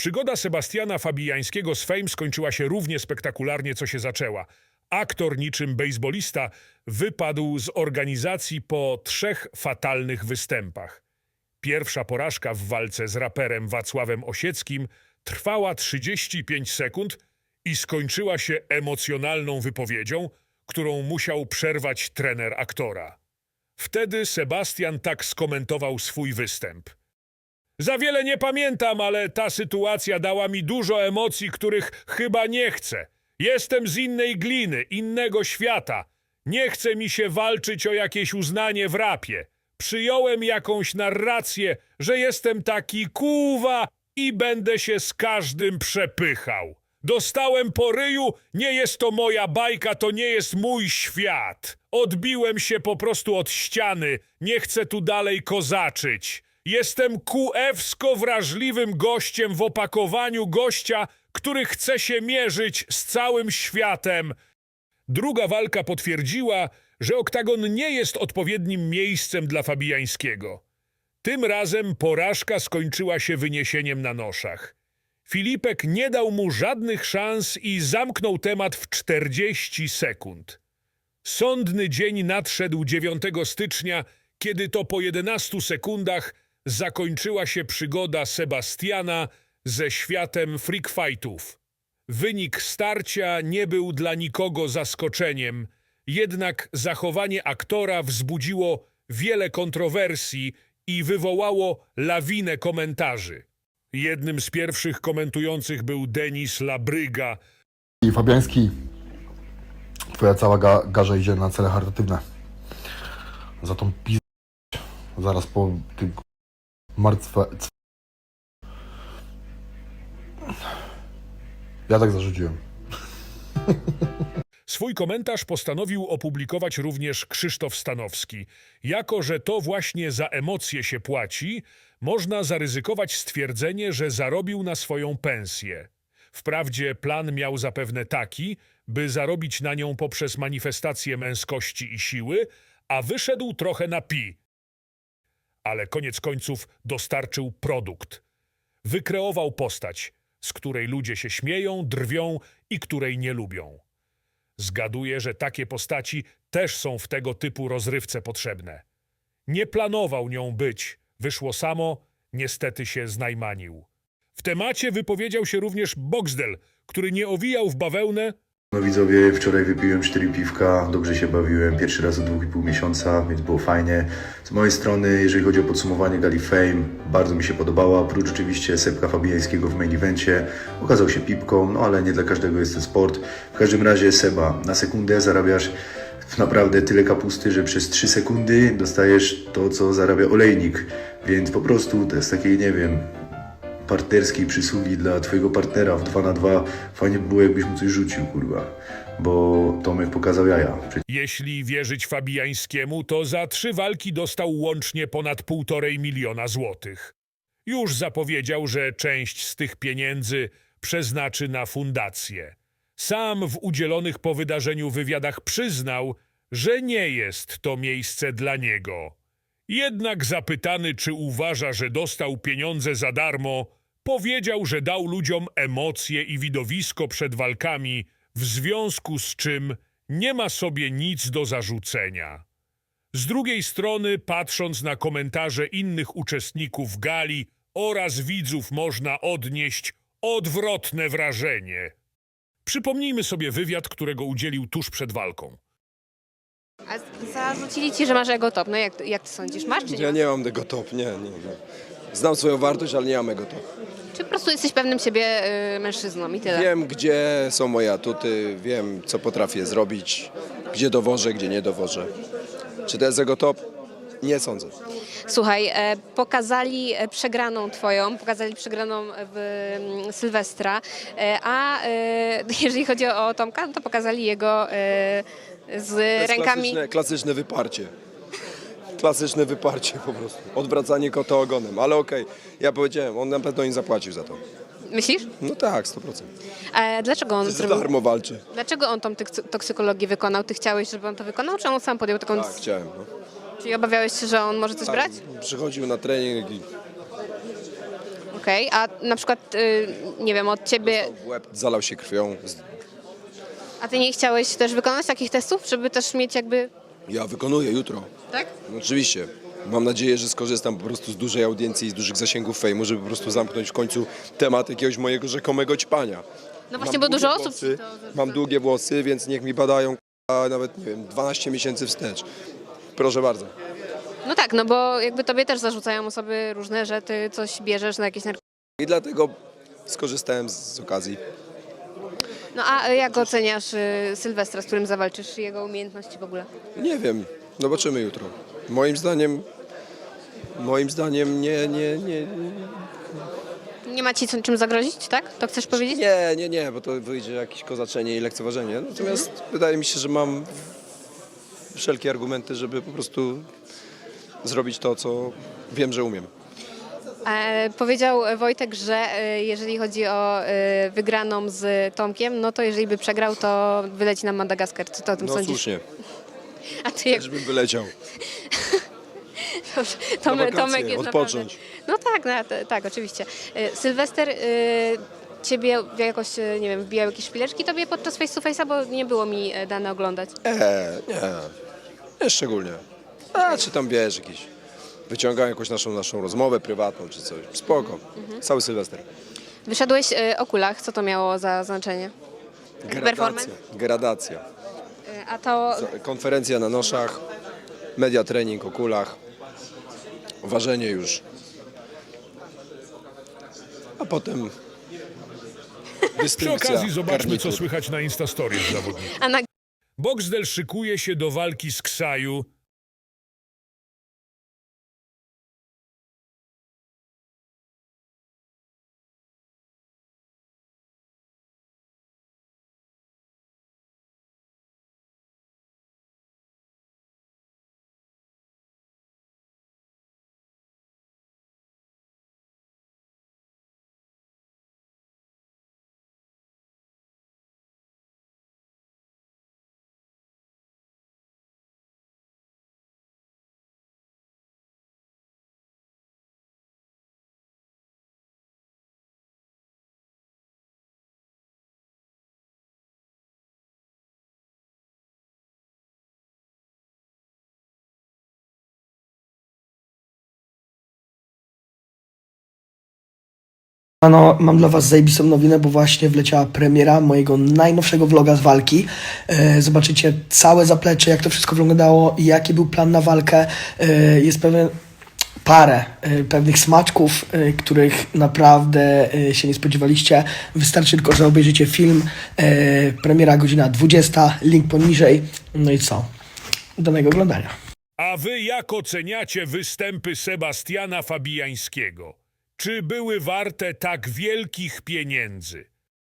Przygoda Sebastiana Fabijańskiego z Fame skończyła się równie spektakularnie, co się zaczęła. Aktor niczym bejsbolista wypadł z organizacji po trzech fatalnych występach. Pierwsza porażka w walce z raperem Wacławem Osieckim trwała 35 sekund i skończyła się emocjonalną wypowiedzią, którą musiał przerwać trener aktora. Wtedy Sebastian tak skomentował swój występ. Za wiele nie pamiętam, ale ta sytuacja dała mi dużo emocji, których chyba nie chcę. Jestem z innej gliny, innego świata. Nie chce mi się walczyć o jakieś uznanie w rapie. Przyjąłem jakąś narrację, że jestem taki kuwa i będę się z każdym przepychał. Dostałem po ryju, nie jest to moja bajka, to nie jest mój świat. Odbiłem się po prostu od ściany, nie chcę tu dalej kozaczyć. Jestem kuewsko wrażliwym gościem w opakowaniu gościa, który chce się mierzyć z całym światem. Druga walka potwierdziła, że oktagon nie jest odpowiednim miejscem dla Fabijańskiego. Tym razem porażka skończyła się wyniesieniem na noszach. Filipek nie dał mu żadnych szans i zamknął temat w 40 sekund. Sądny dzień nadszedł 9 stycznia, kiedy to po 11 sekundach zakończyła się przygoda Sebastiana ze światem freak fightów. Wynik starcia nie był dla nikogo zaskoczeniem, jednak zachowanie aktora wzbudziło wiele kontrowersji i wywołało lawinę komentarzy. Jednym z pierwszych komentujących był Denis Labryga, I Fabiański, twoja cała ga garza idzie na cele charytatywne. Za tą pizdę zaraz po tym martwe... Ja tak zarzuciłem. Swój komentarz postanowił opublikować również Krzysztof Stanowski. Jako, że to właśnie za emocje się płaci, można zaryzykować stwierdzenie, że zarobił na swoją pensję. Wprawdzie plan miał zapewne taki, by zarobić na nią poprzez manifestację męskości i siły, a wyszedł trochę na pi. Ale koniec końców dostarczył produkt. Wykreował postać, z której ludzie się śmieją, drwią i której nie lubią. Zgaduję, że takie postaci też są w tego typu rozrywce potrzebne. Nie planował nią być, wyszło samo, niestety się znajmanił. W temacie wypowiedział się również Boxdel, który nie owijał w bawełnę, No widzowie, wczoraj wypiłem 4 piwka, dobrze się bawiłem, pierwszy raz od 2,5 miesiąca, więc było fajnie. Z mojej strony, jeżeli chodzi o podsumowanie Gali Fame, bardzo mi się podobała, oprócz oczywiście Sepka Fabijańskiego w main evencie, okazał się pipką, no ale nie dla każdego jest ten sport. W każdym razie Seba, na sekundę zarabiasz naprawdę tyle kapusty, że przez 3 sekundy dostajesz to, co zarabia olejnik, więc po prostu to jest takie, nie wiem, partnerskiej przysługi dla twojego partnera w 2 na 2 fajnie by było jakbyś mu coś rzucił, kurwa. Bo Tomek pokazał jaja. Jeśli wierzyć Fabijańskiemu, to za trzy walki dostał łącznie ponad półtorej miliona złotych. Już zapowiedział, że część z tych pieniędzy przeznaczy na fundację. Sam w udzielonych po wydarzeniu wywiadach przyznał, że nie jest to miejsce dla niego. Jednak zapytany, czy uważa, że dostał pieniądze za darmo, powiedział, że dał ludziom emocje i widowisko przed walkami, w związku z czym nie ma sobie nic do zarzucenia. Z drugiej strony, patrząc na komentarze innych uczestników gali oraz widzów, można odnieść odwrotne wrażenie. Przypomnijmy sobie wywiad, którego udzielił tuż przed walką. A zarzucili ci, że masz ego top. No jak, jak ty sądzisz? Masz czy nie? Ja nie mam tego top, nie, nie, nie. Znam swoją wartość, ale nie mam tego top. Czy po prostu jesteś pewnym siebie y, mężczyzną i tyle? Wiem, gdzie są moje atuty, wiem, co potrafię zrobić, gdzie dowożę, gdzie nie dowożę. Czy to jest jego top? Nie sądzę. Słuchaj, e, pokazali e, przegraną twoją, pokazali przegraną w mm, Sylwestra, e, a e, jeżeli chodzi o Tomka, no to pokazali jego e, z To jest rękami... Klasyczne, klasyczne wyparcie. Klasyczne wyparcie po prostu. Odwracanie kota ogonem, ale okej. Ja powiedziałem, on na pewno im zapłacił za to. Myślisz? No tak, 100%. E, dlaczego on Za zrobił... darmo walczy. Dlaczego on tą toksykologię wykonał? Ty chciałeś, żeby on to wykonał, czy on sam podjął taką... Tak, chciałem. No. Czyli obawiałeś się, że on może coś brać? Przychodził na trening i Okej, a na przykład, y, nie wiem, od ciebie, W łeb zalał się krwią. a ty nie chciałeś też wykonać takich testów, żeby też mieć jakby... Ja wykonuję jutro. Tak? No Oczywiście. Mam nadzieję, że skorzystam po prostu z dużej audiencji i z dużych zasięgów fejmu, żeby po prostu zamknąć w końcu temat jakiegoś mojego rzekomego ćpania. No właśnie, Mam bo dużo osób włosy, to... Mam długie włosy, więc niech mi badają a nawet, nie wiem, 12 miesięcy wstecz. Proszę bardzo. No tak, no bo jakby tobie też zarzucają osoby różne, że ty coś bierzesz na jakieś narkotyki. I dlatego skorzystałem z, z okazji. No a jak oceniasz y, Sylwestra, z którym zawalczysz, jego umiejętności w ogóle? Nie wiem, zobaczymy jutro. Moim zdaniem, moim zdaniem nie, nie, nie, Nie ma ci co, czym zagrozić, tak? To chcesz powiedzieć? nie, nie, nie, bo to wyjdzie jakieś kozaczenie i lekceważenie. Natomiast wydaje mi się, że mam wszelkie argumenty, żeby po prostu zrobić to, co wiem, że umiem. E, powiedział Wojtek, że e, jeżeli chodzi o e, wygraną z Tomkiem, no to jeżeli by przegrał, to wyleci nam Madagaskar. Co ty o tym No sądzisz? słusznie, A ty jak... też bym wyleciał. Dobrze, Na Tomek, wakacje, Tomek jest odpocząć. Naprawdę... No tak, no, t- tak, oczywiście. E, Sylwester, e, ciebie jakoś, e, nie wiem, wbijał jakieś szpileczki tobie podczas face to face'a, bo nie było mi e, dane oglądać. Nie, nie, nie szczególnie. A czy tam wiesz, jakiś wyciągałem jakąś naszą, naszą rozmowę prywatną czy coś. Spoko. Cały Sylwester. Wyszedłeś e, o kulach, co to miało za znaczenie? Performance? Gradacja. Gradacja. E, A to Konferencja na noszach, media trening o kulach, ważenie już. A potem Przy dystrybucja okazji zobaczmy, co garnitur. słychać na Instastories zawodników. a na Boxdel szykuje się do walki z Ksaju. No, mam dla Was zajebistą nowinę, bo właśnie wleciała premiera mojego najnowszego vloga z walki. E, zobaczycie całe zaplecze, jak to wszystko wyglądało jaki był plan na walkę. E, jest pewien parę e, pewnych smaczków, e, których naprawdę e, się nie spodziewaliście. Wystarczy tylko, że obejrzycie film. E, premiera godzina 20, link poniżej. No i co? Danego oglądania. A wy jak oceniacie występy Sebastiana Fabijańskiego? Czy były warte tak wielkich pieniędzy?